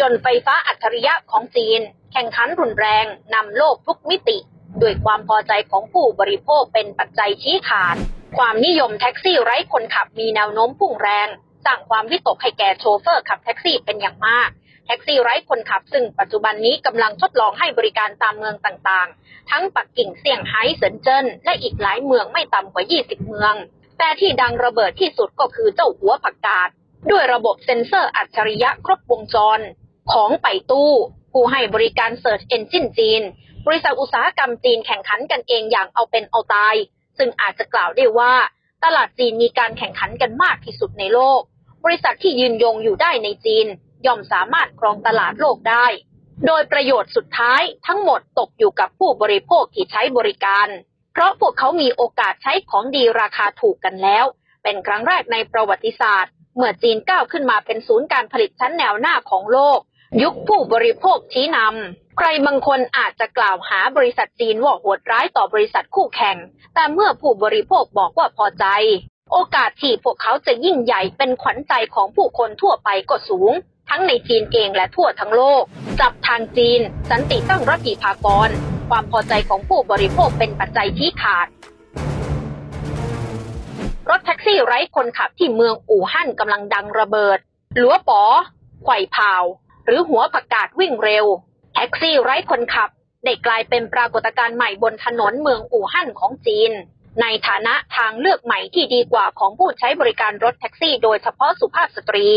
ยนต์ไฟฟ้าอัจฉริยะของจีน แข่งขันรุนแรงนำโลกทุกมิติ ด้วยความพอใจของผู้บริโภคเป็นปัจจัยชี้ขาด ความนิยมแท็กซี่ไร้คนขับมีแนวโน้มพุ่งแรง สร้างความวิตกให้แก่โชเฟอร์ขับแท็กซี่เป็นอย่างมากแท็กซี่ไร้คนขับซึ่งปัจจุบันนี้กำลังทดลองให้บริการตามเมืองต่างๆ ทั้งปักกิ่งเซี่ยงไฮ้เซินเจิ้นและอีกหลายเมืองไม่ต่ำกว่า 20 เมือง แต่ที่ดังระเบิดที่สุดก็คือเจ้าหัวผักกาดด้วยระบบเซ็นเซอร์อัจฉริยะครบวงจร ของไปตู้ผู้ให้บริการ Search Engine จีน บริษัทอุตสาหกรรมจีนแข่งขันกันเองอย่างเอาเป็นเอาตาย ซึ่งอาจจะกล่าวได้ว่า ตลาดจีนมีการแข่งขันกันมากที่สุดในโลก บริษัทที่ยืนยงอยู่ได้ในจีน ย่อมสามารถครองตลาดโลกได้ โดยประโยชน์สุดท้ายทั้งหมดตกอยู่กับผู้บริโภคที่ใช้บริการ เพราะพวกเขามีโอกาสใช้ของดีราคาถูกกันแล้ว เป็นครั้งแรกในประวัติศาสตร์ เมื่อจีนก้าวขึ้นมาเป็นศูนย์การผลิตชั้นแนวหน้าของโลก ยุคผู้บริโภคชี้นำ ใครบางคนอาจจะกล่าวหาบริษัทจีนว่าโหดร้ายต่อบริษัทคู่แข่ง แต่เมื่อผู้บริโภคบอกว่าพอใจ โอกาสที่พวกเขาจะยิ่งใหญ่เป็นขวัญใจของผู้คนทั่วไปก็สูง ทั้งในจีนเองและทั่วทั้งโลก จับทางจีน สันติตั้งรัฐิภากร ความพอใจของผู้บริโภคเป็นปัจจัยที่ขาดรถแท็กซี่ไร้คนขับที่เมืองอู่ฮั่นกำลังดังระเบิด หลัวป๋อไขว่พาว รือหัวผักกาดวิ่งเร็ว แท็กซี่ไร้คนขับ ได้กลายเป็นปรากฏการณ์ใหม่บนถนนเมืองอู่ฮั่นของจีน ในฐานะทางเลือกใหม่ที่ดีกว่าของผู้ใช้บริการรถแท็กซี่โดยเฉพาะสุภาพสตรี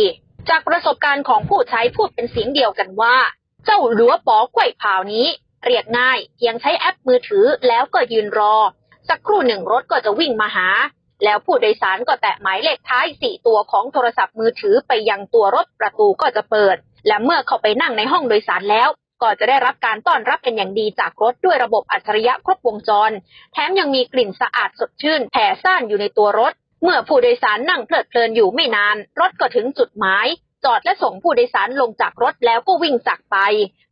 จากประสบการณ์ของผู้ใช้พูดเป็นเสียงเดียวกันว่า เจ้าหลัวป๋อไขว่พาวนี้ เรียกง่ายเพียงใช้แอปมือถือแล้วก็ยืนรอ สักครู่หนึ่งรถก็จะวิ่งมาหาแล้วผู้โดยสารก็แตะหมายเลขท้ายสี่ตัวของโทรศัพท์มือถือไปยังตัวรถประตูก็จะเปิด และเมื่อเข้าไปนั่งในห้องโดยสารแล้ว ก็จะได้รับการต้อนรับเป็นอย่างดีจากรถด้วยระบบอัจฉริยะครบวงจร แถมยังมีกลิ่นสะอาดสดชื่นแผ่ซ่านอยู่ในตัวรถ เมื่อผู้โดยสารนั่งเพลิดเพลินอยู่ไม่นาน รถก็ถึงจุดหมายจอดและส่งผู้โดยสารลงจากรถแล้วก็วิ่งจากไป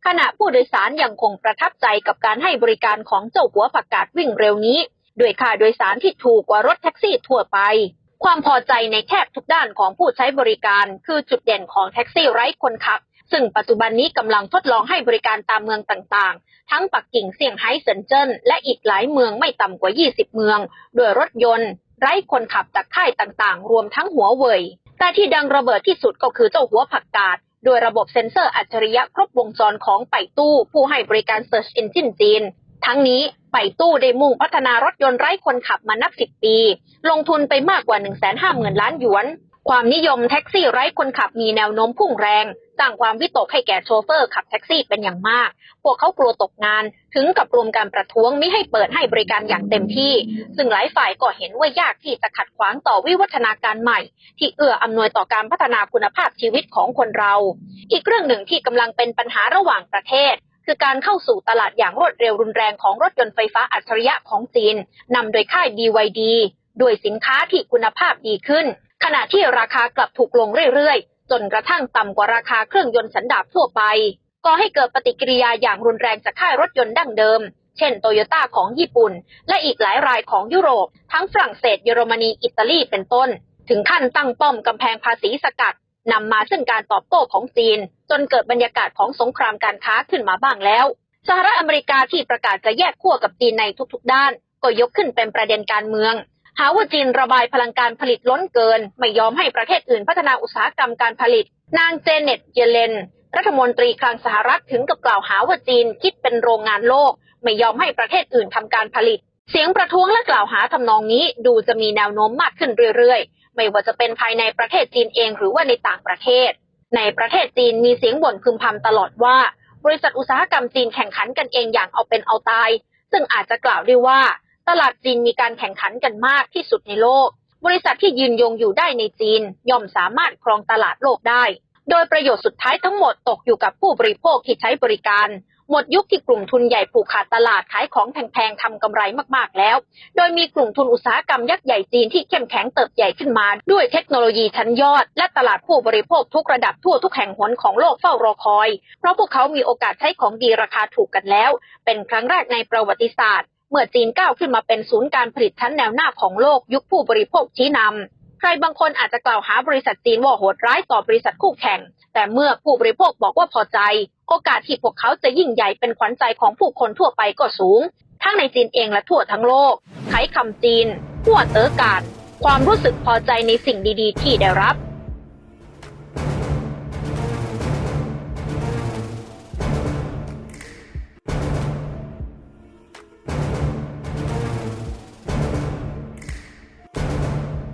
ขณะผู้โดยสารยังคงประทับใจกับการให้บริการของเจ้าหัวผักกาดวิ่งเร็วนี้ ด้วยค่าโดยสารที่ถูกกว่ารถแท็กซี่ทั่วไป ความพอใจในแทบทุกด้านของผู้ใช้บริการ คือจุดเด่นของแท็กซี่ไร้คนขับ ซึ่งปัจจุบันนี้กำลังทดลองให้บริการตามเมืองต่างๆ ทั้งปักกิ่งเซี่ยงไฮ้เซินเจิ้นและอีกหลายเมืองไม่ต่ำกว่า 20 เมือง โดยรถยนต์ ไร้คนขับจากค่ายต่างๆ รวมทั้งหัวเว่ยแต่ที่ดังระเบิดที่สุดก็คือเจ้าหัวผักกาดโดยระบบเซ็นเซอร์อัจฉริยะครบวงจรของไปตู้ ผู้ให้บริการ Search Engine จีน ทั้งนี้ไปตู้ได้มุ่งพัฒนารถยนต์ไร้คนขับมานับสิบปี ลงทุนไปมากกว่า 1 5 0 0 0 0 ล้านหยวน ความนิยมแท็กซี่ไร้คนขับมีแนวโน้มพุ่งแรงสร้างความวิตกให้แก่โชเฟอร์ขับแท็กซี่เป็นอย่างมาก พวกเขากลัวตกงานถึงกับรวมการประท้วงไม่ให้เปิดให้บริการอย่างเต็มที่ ซึ่งหลายฝ่ายก็เห็นว่ายากที่จะขัดขวางต่อวิวัฒนาการใหม่ ที่เอื้ออำนวยต่อการพัฒนาคุณภาพชีวิตของคนเรา อีกเรื่องหนึ่งที่กำลังเป็นปัญหาระหว่างประเทศ คือการเข้าสู่ตลาดอย่างรวดเร็วรุนแรงของรถยนต์ไฟฟ้าอัจฉริยะของจีนนำโดยค่าย BYD ด้วยสินค้าที่คุณภาพดีขึ้น ขณะที่ราคากลับถูกลงเรื่อยๆ จนกระทั่งต่ำกว่าราคาเครื่องยนต์สันดาปทั่วไปก่อให้เกิดปฏิกิริยาอย่างรุนแรงจากค่ายรถยนต์ดั้งเดิม เช่นโตโยต้าของญี่ปุ่น และอีกหลายรายของยุโรป ทั้งฝรั่งเศสเยอรมนี อิตาลีเป็นต้น ถึงขั้นตั้งป้อมกำแพงภาษีสกัด นำมาซึ่งการตอบโต้ของจีน จนเกิดบรรยากาศของสงครามการค้าขึ้นมาบ้างแล้ว สหรัฐอเมริกาที่ประกาศจะแยกขั้วกับจีนในทุกๆ ด้าน ก็ยกขึ้นเป็นประเด็นการเมือง หาว่าจีนระบายพลังการผลิตล้นเกิน ไม่ยอมให้ประเทศอื่นพัฒนาอุตสาหกรรมการผลิต นางเจเน็ตเยเลนรัฐมนตรีคลังสหรัฐถึงกับกล่าวหาว่าจีนคิดเป็นโรงงานโลก ไม่ยอมให้ประเทศอื่นทำการผลิต เสียงประท้วงและกล่าวหาทำนองนี้ดูจะมีแนวโน้มมากขึ้นเรื่อยๆ ไม่ว่าจะเป็นภายในประเทศจีนเองหรือว่าในต่างประเทศ ในประเทศจีนมีเสียงบ่นพึมพำตลอดว่า บริษัทอุตสาหกรรมจีนแข่งขันกันเองอย่างเอาเป็นเอาตาย ซึ่งอาจจะกล่าวได้ว่า ตลาดจีนมีการแข่งขันกันมากที่สุดในโลก บริษัทที่ยืนยงอยู่ได้ในจีน ย่อมสามารถครองตลาดโลกได้ โดยประโยชน์สุดท้ายทั้งหมดตกอยู่กับผู้บริโภคที่ใช้บริการ หมดยุคที่กลุ่มทุนใหญ่ผูกขาดตลาดขายของแพงๆทำกำไรมากๆแล้ว โดยมีกลุ่มทุนอุตสาหกรรมยักษ์ใหญ่จีนที่เข้มแข็งเติบใหญ่ขึ้นมาด้วยเทคโนโลยีชั้นยอด และตลาดผู้บริโภคทุกระดับทั่วทุกแห่งหนของโลกเฝ้ารอคอย เพราะพวกเขามีโอกาสใช้ของดีราคาถูกกันแล้ว เป็นครั้งแรกในประวัติศาสตร์ เมื่อจีนก้าวขึ้นมาเป็นศูนย์การผลิตชั้นแนวหน้าของโลกยุคผู้บริโภคชี้นำ ใครบางคนอาจจะกล่าวหาบริษัทจีนว่าโหดร้ายต่อบริษัทคู่แข่ง แต่เมื่อผู้บริโภคบอกว่าพอใจ โอกาสที่พวกเขาจะยิ่งใหญ่เป็นขวัญใจของผู้คนทั่วไปก็สูง ทั้งในจีนเองและทั่วทั้งโลกไขคำจีนหัวเต๋อการ ความรู้สึกพอใจในสิ่งดีๆ ที่ได้รับ